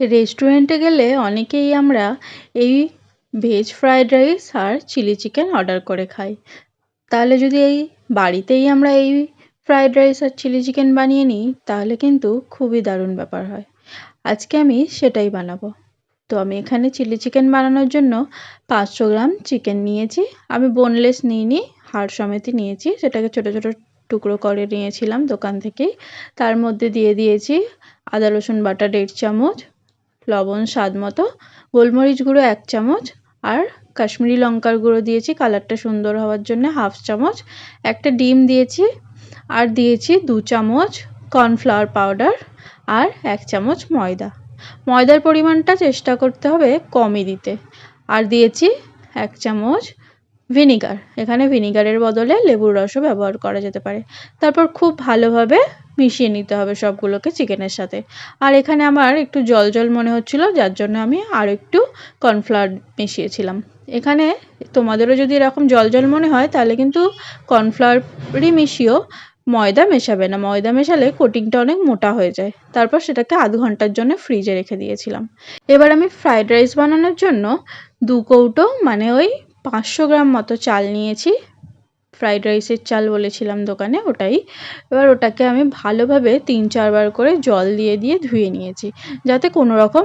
রেস্টুরেন্টে গেলে অনেকেই আমরা এই ভেজ ফ্রায়েড রাইস আর চিলি চিকেন অর্ডার করে খাই। তাহলে যদি এই বাড়িতেই আমরা এই ফ্রায়েড রাইস আর চিলি চিকেন বানিয়ে নিই, তাহলে কিন্তু খুবই দারুণ ব্যাপার হয়। আজকে আমি সেটাই বানাবো। তো আমি এখানে চিলি চিকেন বানানোর জন্য পাঁচশো গ্রাম চিকেন নিয়েছি। আমি বোনলেস নিইনি, হাড় সমেতই নিয়েছি। সেটাকে ছোটো ছোটো টুকরো করে নিয়েছিলাম দোকান থেকেই। তার মধ্যে দিয়ে দিয়েছি আদা রসুন বাটা দেড় চামচ লবণ, স্বাদ মতো। গোলমরিচ গুঁড়ো এক চামচ। আর কাশ্মীরি লঙ্কার গুঁড়ো দিয়েছি, কালারটা সুন্দর হওয়ার জন্য হাফ চামচ। একটা ডিম দিয়েছি, আর দিয়েছি দু চামচ কর্নফ্লাওয়ার পাউডার আর এক চামচ ময়দা। ময়দার পরিমাণটা চেষ্টা করতে হবে কমই দিতে। আর দিয়েছি এক চামচ ভিনিগার। এখানে ভিনিগারের বদলে লেবুর রসও ব্যবহার করা যেতে পারে। তারপর খুব ভালোভাবে মিশিয়ে নিতে হবে সবগুলোকে চিকেনের সাথে। আর এখানে আমার একটু জল জল মনে হচ্ছিল, যার জন্য আমি আর একটু কর্নফ্লাওয়ার মিশিয়েছিলাম। এখানে তোমাদেরও যদি এরকম জল জল মনে হয়, তাহলে কিন্তু কর্নফ্লাওয়ারই মিশিয়েও ময়দা মেশাবে না। ময়দা মেশালে কোটিংটা অনেক মোটা হয়ে যায়। তারপর সেটাকে আধ ঘণ্টার জন্য ফ্রিজে রেখে দিয়েছিলাম। এবার আমি ফ্রাইড রাইস বানানোর জন্য দু কৌটো মানে ওই পাঁচশো গ্রাম মতো চাল নিয়েছি। ফ্রাইড রাইসের চাল বলেছিলাম দোকানে ওটাই। এবার ওটাকে আমি ভালোভাবে তিন চারবার করে জল দিয়ে দিয়ে ধুয়ে নিয়েছি যাতে কোনো রকম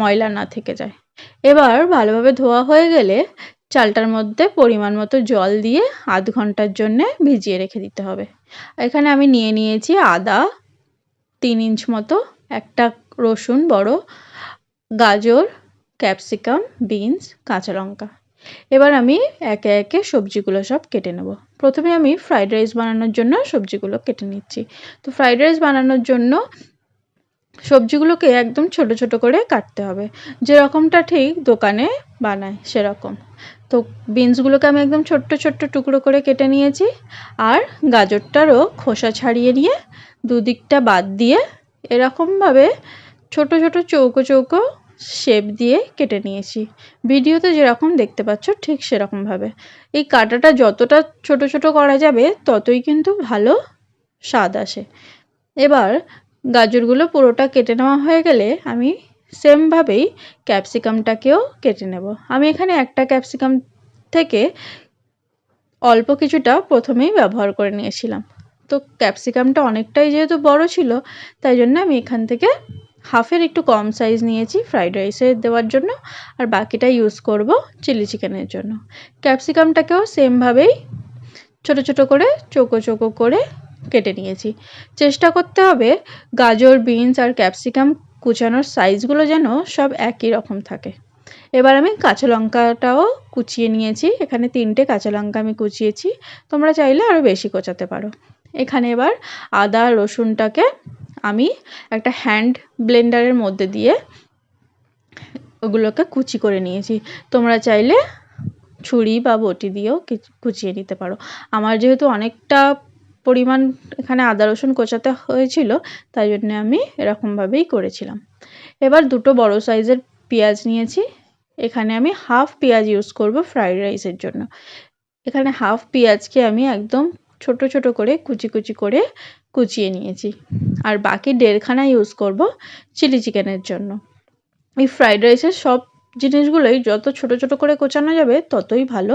ময়লা না থেকে যায়। এবার ভালোভাবে ধোয়া হয়ে গেলে চালটার মধ্যে পরিমাণ মতো জল দিয়ে আধ ঘণ্টার জন্যে ভিজিয়ে রেখে দিতে হবে। এখানে আমি নিয়ে নিয়েছি আদা, তিন ইঞ্চ মতো, একটা রসুন বড়, গাজর, ক্যাপসিকাম, বিনস, কাঁচা লঙ্কা। এবার আমি একে একে সবজিগুলো সব কেটে নেব। প্রথমে আমি ফ্রাইড রাইস বানানোর জন্য সবজিগুলো কেটে নিচ্ছি। তো ফ্রাইড রাইস বানানোর জন্য সবজিগুলোকে একদম ছোট ছোট করে কাটতে হবে। যেরকমটা ঠিক দোকানে বানায় সেরকম। তো বিনসগুলোকে আমি একদম ছোট্ট ছোট্ট টুকরো করে কেটে নিয়েছি। আর গাজরটারও খোসা ছাড়িয়ে নিয়ে দুদিকটা বাদ দিয়ে এরকমভাবে ছোট ছোট চৌকো চৌকো শেপ দিয়ে কেটে নিয়েছি। ভিডিওতে যেরকম দেখতে পাচ্ছ ঠিক সেরকমভাবে। এই কাটাটা যতটা ছোট ছোট করা যাবে, ততই কিন্তু ভালো স্বাদ আসে। এবার গাজরগুলো পুরোটা কেটে নেওয়া হয়ে গেলে আমি সেমভাবেই ক্যাপসিকামটাকেও কেটে নেব। আমি এখানে একটা ক্যাপসিকাম থেকে অল্প কিছুটা প্রথমেই ব্যবহার করে নিয়েছিলাম। তো ক্যাপসিকামটা অনেকটাই যেহেতু বড় ছিল, তাই জন্য আমি এখান থেকে হাফের একটু কম সাইজ নিয়েছি ফ্রাইড রাইসে দেওয়ার জন্য, আর বাকিটা ইউজ করব চিলি চিকেনের জন্য। ক্যাপসিকামটাকেও সেমভাবেই ছোট ছোট করে, চোকো চৌকো করে কেটে নিয়েছি। চেষ্টা করতে হবে গাজর বিনস আর ক্যাপসিকাম কুচানোর সাইজগুলো যেন সব একই রকম থাকে। এবার আমি কাঁচা লঙ্কাটাও কুচিয়ে নিয়েছি। এখানে তিনটে কাঁচা লঙ্কা আমি কুচিয়েছি। তোমরা চাইলে আরও বেশি কোচাতে পারো। এখানে এবার আদা, রসুনটাকে আমি একটা হ্যান্ড ব্লেন্ডারের মধ্যে দিয়ে ওগুলোকে কুচি করে নিয়েছি। তোমরা চাইলে ছুরি বা বটি দিয়েও কুচিয়ে নিতে পারো। আমার যেহেতু অনেকটা পরিমাণ এখানে আদা রসুন কোচাতে হয়েছিল, তাই জন্য আমি এরকমভাবেই করেছিলাম। এবার দুটো বড় সাইজের পেঁয়াজ নিয়েছি। এখানে আমি হাফ পেঁয়াজ ইউজ করব ফ্রাইড রাইসের জন্য। এখানে হাফ পেঁয়াজকে আমি একদম ছোট ছোট করে কুচি কুচি করে কুচিয়ে নিয়েছি। আর বাকি দেড়খানা ইউজ করব চিলি চিকেনের জন্য। এই ফ্রাইড রাইসের সব জিনিসগুলোই যত ছোট ছোট করে কোচানো যাবে, ততই ভালো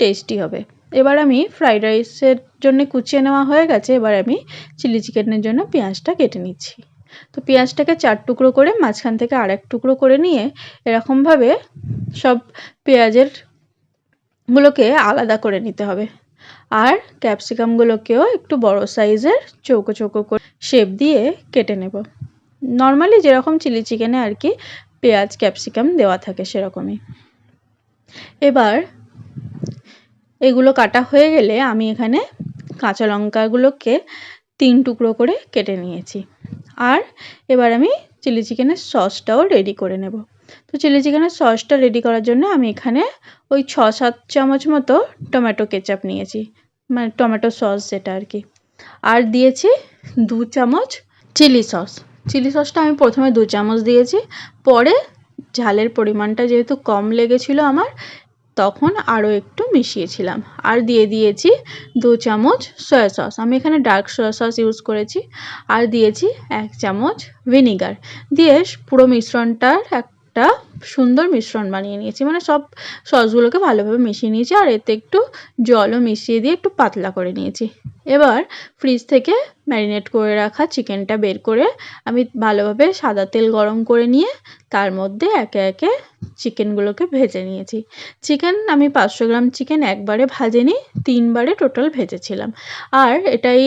টেস্টি হবে। এবার আমি ফ্রাইড রাইসের জন্য কুচিয়ে নেওয়া হয়ে গেছে, এবার আমি চিলি চিকেনের জন্য পেঁয়াজটা কেটে নিচ্ছি। তো পেঁয়াজটাকে চার টুকরো করে, মাঝখান থেকে আর এক টুকরো করে নিয়ে এরকমভাবে সব পেঁয়াজের গুলোকে আলাদা করে নিতে হবে। আর ক্যাপসিকামগুলোকেও একটু বড় সাইজের চৌকো চৌকো করে শেপ দিয়ে কেটে নেব। নর্মালি যেরকম চিলি চিকেনে আর কি পেঁয়াজ, ক্যাপসিকাম দেওয়া থাকে সেরকমই। এবার এগুলো কাটা হয়ে গেলে আমি এখানে কাঁচা লঙ্কাগুলোকে তিন টুকরো করে কেটে নিয়েছি। আর এবার আমি চিলি চিকেনের সসটাও রেডি করে নেব। তো চিলি চিকেনের সসটা রেডি করার জন্য আমি এখানে ওই ছ সাত চামচ মতো টমেটো কেচাপ নিয়েছি। মানে টমেটো সস যেটা আর কি। আর দিয়েছি দু চামচ চিলি সস। চিলি সসটা আমি প্রথমে দু চামচ দিয়েছি, পরে ঝালের পরিমাণটা যেহেতু কম লেগেছিলো আমার, তখন আরও একটু মিশিয়েছিলাম। আর দিয়ে দিয়েছি দু চামচ সয়া সস। আমি এখানে ডার্ক সয়া সস ইউজ করেছি। আর দিয়েছি এক চামচ ভিনিগার। দিয়ে পুরো মিশ্রণটার একটা সুন্দর মিশ্রণ বানিয়ে নিয়েছি। মানে সব সসগুলোকে ভালোভাবে মিশিয়ে নিয়েছি আর এতে একটু জলও মিশিয়ে দিয়ে একটু পাতলা করে নিয়েছি। এবার ফ্রিজ থেকে ম্যারিনেট করে রাখা চিকেনটা বের করে আমি ভালোভাবে সাদা তেল গরম করে নিয়ে তার মধ্যে একে একে চিকেনগুলোকে ভেজে নিয়েছি। চিকেন আমি পাঁচশো গ্রাম চিকেন একবারে ভাজেনি, তিনবারে টোটাল ভেজেছিলাম। আর এটাই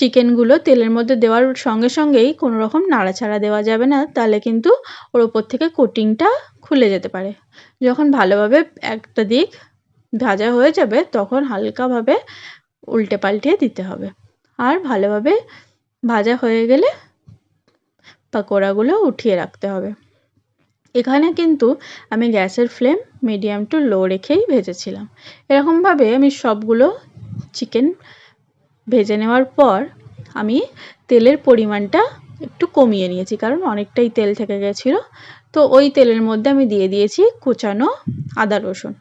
চিকেনগুলো তেলের মধ্যে দেওয়ার সঙ্গে সঙ্গেই কোনো রকম নাড়াচাড়া দেওয়া যাবে না, তাহলে কিন্তু ওর ওপর থেকে কোটিংটা খুলে যেতে পারে। যখন ভালোভাবে একটা দিক ভাজা হয়ে যাবে, তখন হালকাভাবে উল্টে পাল্টিয়ে দিতে হবে। আর ভালোভাবে ভাজা হয়ে গেলে পাকোড়াগুলো উঠিয়ে রাখতে হবে। এখানে কিন্তু আমি গ্যাসের ফ্লেম মিডিয়াম টু লো রেখেই ভেজেছিলাম। এরকমভাবে আমি সবগুলো চিকেন ভেজে নেওয়ার পর আমি তেলের পরিমাণটা একটু কমিয়ে নিয়েছি, কারণ অনেকটাই তেল থেকে গেছিল। তো ওই তেলের মধ্যে আমি দিয়ে দিয়েছি কুচানো আদা রসুন।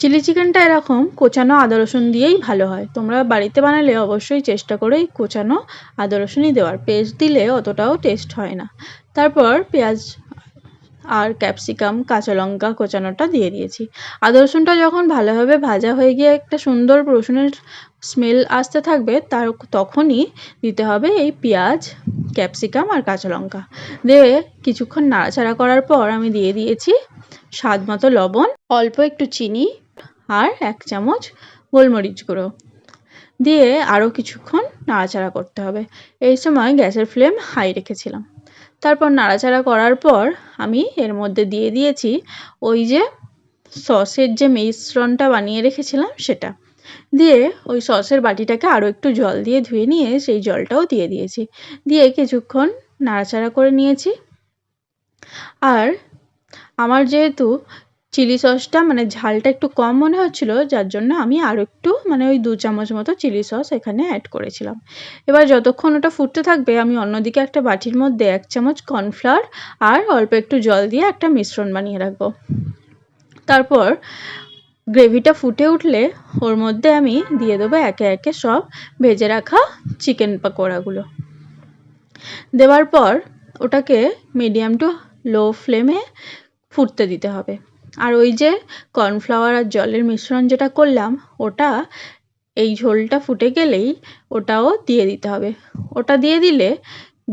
চিলি চিকেনটা এরকম, কোচানো আদা রসুন দিয়েই ভালো হয়। তোমরা বাড়িতে বানালে অবশ্যই চেষ্টা করে কোচানো আদা রসুনই দেওয়ার। পেস্ট দিলে অতটাও টেস্ট হয় না। তারপর পেঁয়াজ আর ক্যাপসিকাম, কাঁচা লঙ্কা কোচানোটা দিয়ে দিয়েছি। আদা রসুনটা যখন ভালোভাবে ভাজা হয়ে গিয়ে একটা সুন্দর রসুনের স্মেল আসতে থাকবে, তার তখনই দিতে হবে এই পেঁয়াজ, ক্যাপসিকাম আর কাঁচা লঙ্কা। দিয়ে কিছুক্ষণ নাড়াচাড়া করার পর আমি দিয়ে দিয়েছি স্বাদ মতো লবণ, অল্প একটু চিনি আর এক চামচ গোলমরিচ গুঁড়ো। দিয়ে আরও কিছুক্ষণ নাড়াচাড়া করতে হবে। এই সময় গ্যাসের ফ্লেম হাই রেখেছিলাম। তারপর নাড়াচাড়া করার পর আমি এর মধ্যে দিয়ে দিয়েছি ওই যে সসের যে মিশ্রণটা বানিয়ে রেখেছিলাম সেটা। দিয়ে ওই সসের বাটিটাকে আরও একটু জল দিয়ে ধুয়ে নিয়ে সেই জলটাও দিয়ে দিয়েছি। দিয়ে কিছুক্ষণ নাড়াচাড়া করে নিয়েছি। আর আমার যেহেতু চিলি সসটা মানে ঝালটা একটু কম মনে হচ্ছিল, যার জন্য আমি আরও একটু মানে ওই দু চামচ মতো চিলি সস এখানে অ্যাড করেছিলাম। এবার যতক্ষণ ওটা ফুটতে থাকবে, আমি অন্যদিকে একটা বাটির মধ্যে এক চামচ কর্নফ্লাওয়ার আর অল্প একটু জল দিয়ে একটা মিশ্রণ বানিয়ে রাখব। তারপর গ্রেভিটা ফুটে উঠলে ওর মধ্যে আমি দিয়ে দেবো একে একে সব ভেজে রাখা চিকেন পাকোড়াগুলো। দেওয়ার পর ওটাকে মিডিয়াম টু লো ফ্লেমে ফুটতে দিতে হবে। আর ওই যে কর্নফ্লাওয়ার আর জলের মিশ্রণ যেটা করলাম, ওটা এই ঝোলটা ফুটে গেলেই ওটাও দিয়ে দিতে হবে। ওটা দিয়ে দিলে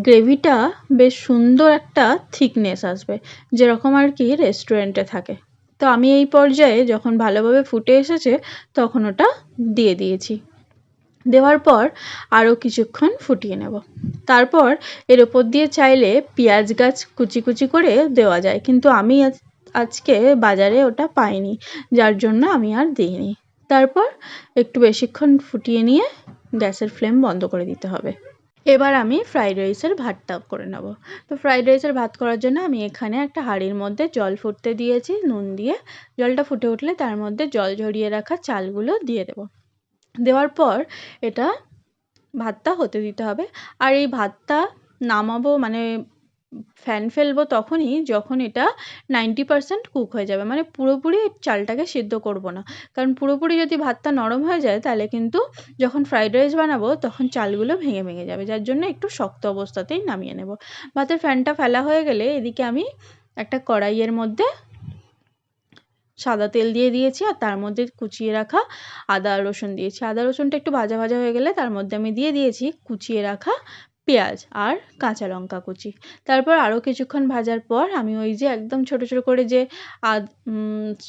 গ্রেভিটা বেশ সুন্দর একটা থিকনেস আসবে, যেরকম আর কি রেস্টুরেন্টে থাকে। তো আমি এই পর্যায়ে যখন ভালোভাবে ফুটে এসেছে, তখন ওটা দিয়ে দিয়েছি। দেওয়ার পর আরও কিছুক্ষণ ফুটিয়ে নেব। তারপর এর ওপর দিয়ে চাইলে পেঁয়াজ গাছ কুচি কুচি করে দেওয়া যায়, কিন্তু আমি আজকে বাজারে ওটা পাইনি, যার জন্য আমি আর দিইনি। তারপর একটু বেশিক্ষণ ফুটিয়ে নিয়ে গ্যাসের ফ্লেম বন্ধ করে দিতে হবে। এবার আমি ফ্রাইড রাইসের ভাতটা করে নেব। তো ফ্রাইড রাইসের ভাত করার জন্য আমি এখানে একটা হাঁড়ির মধ্যে জল ফুটতে দিয়েছি, নুন দিয়ে। জলটা ফুটে উঠলে তার মধ্যে জল ঝরিয়ে রাখা চালগুলো দিয়ে দেব। দেওয়ার পর এটা ভাতটা হতে দিতে হবে। আর এই ভাতটা নামাবো মানে ফ্যান ফেলব তখনই যখন এটা নাইনটি পারসেন্ট কুক হয়ে যাবে। মানে পুরোপুরি চালটাকে সিদ্ধ করব না। কারণ পুরোপুরি যদি ভাতটা নরম হয়ে যায়, তাহলে কিন্তু যখন ফ্রাইড রাইস বানাবো, তখন চালগুলো ভেঙে ভেঙে যাবে। যার জন্য একটু শক্ত অবস্থাতেই নামিয়ে নেব। ভাতের ফ্যানটা ফেলা হয়ে গেলে এদিকে আমি একটা কড়াইয়ের মধ্যে সাদা তেল দিয়ে দিয়েছি আর তার মধ্যে কুচিয়ে রাখা আদা রসুন দিয়েছি। আদা রসুনটা একটু ভাজা ভাজা হয়ে গেলে তার মধ্যে আমি দিয়ে দিয়েছি কুচিয়ে রাখা পেঁয়াজ আর কাঁচা লঙ্কা কুচি। তারপর আরও কিছুক্ষণ ভাজার পর আমি ওই যে একদম ছোট ছোট করে যে আদ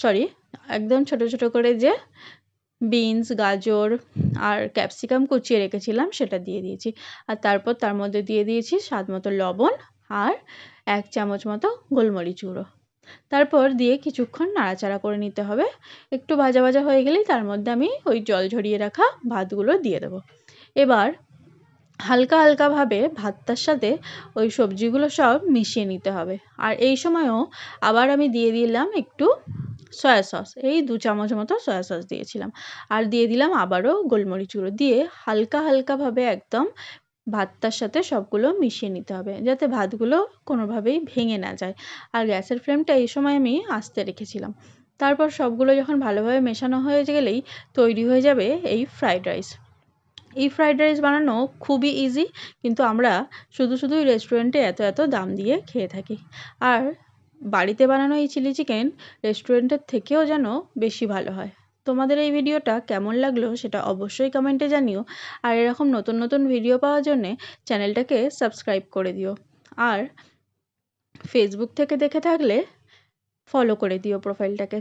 সরি একদম ছোট ছোট করে যে বিনস গাজর আর ক্যাপসিকাম কুচিয়ে রেখেছিলাম, সেটা দিয়ে দিয়েছি। আর তারপর তার মধ্যে দিয়ে দিয়েছি স্বাদ মতো লবণ আর এক চামচ মতো গোলমরিচ গুঁড়ো। তারপর দিয়ে কিছুক্ষণ নাড়াচাড়া করে নিতে হবে। একটু ভাজা ভাজা হয়ে গেলেই তার মধ্যে আমি ওই জল ঝরিয়ে রাখা ভাতগুলো দিয়ে দেবো। এবার হালকা হালকাভাবে ভাতটার সাথে ওই সবজিগুলো সব মিশিয়ে নিতে হবে। আর এই সময়ও আবার আমি দিয়ে দিলাম একটু সয়া সস এই দু চামচ মতো সয়া সস দিয়েছিলাম। আর দিয়ে দিলাম আবারও গোলমরিচ গুঁড়ো দিয়ে হালকা হালকাভাবে একদম ভাতটার সাথে সবগুলো মিশিয়ে নিতে হবে, যাতে ভাতগুলো কোনোভাবেই ভেঙে না যায়। আর গ্যাসের ফ্লেমটা এই সময় আমি আস্তে রেখেছিলাম। তারপর সবগুলো যখন ভালোভাবে মেশানো হয়ে গেলেই তৈরি হয়ে যাবে এই ফ্রাইড রাইস এই ফ্রাইড রাইস বানানো খুবই ইজি কিন্তু আমরা শুধু শুধুই রেস্টুরেন্টে এত এত দাম দিয়ে খেয়ে থাকি। আর বাড়িতে বানানো এই চিলি চিকেন রেস্টুরেন্টের থেকেও যেন বেশি ভালো হয়। তোমাদের এই ভিডিওটা কেমন লাগল সেটা অবশ্যই কমেন্টে জানিও। আর এরকম নতুন নতুন ভিডিও পাওয়ার জন্যে চ্যানেলটাকে সাবস্ক্রাইব করে দিও। আর ফেসবুক থেকে দেখে থাকলে ফলো করে দিও প্রোফাইলটাকে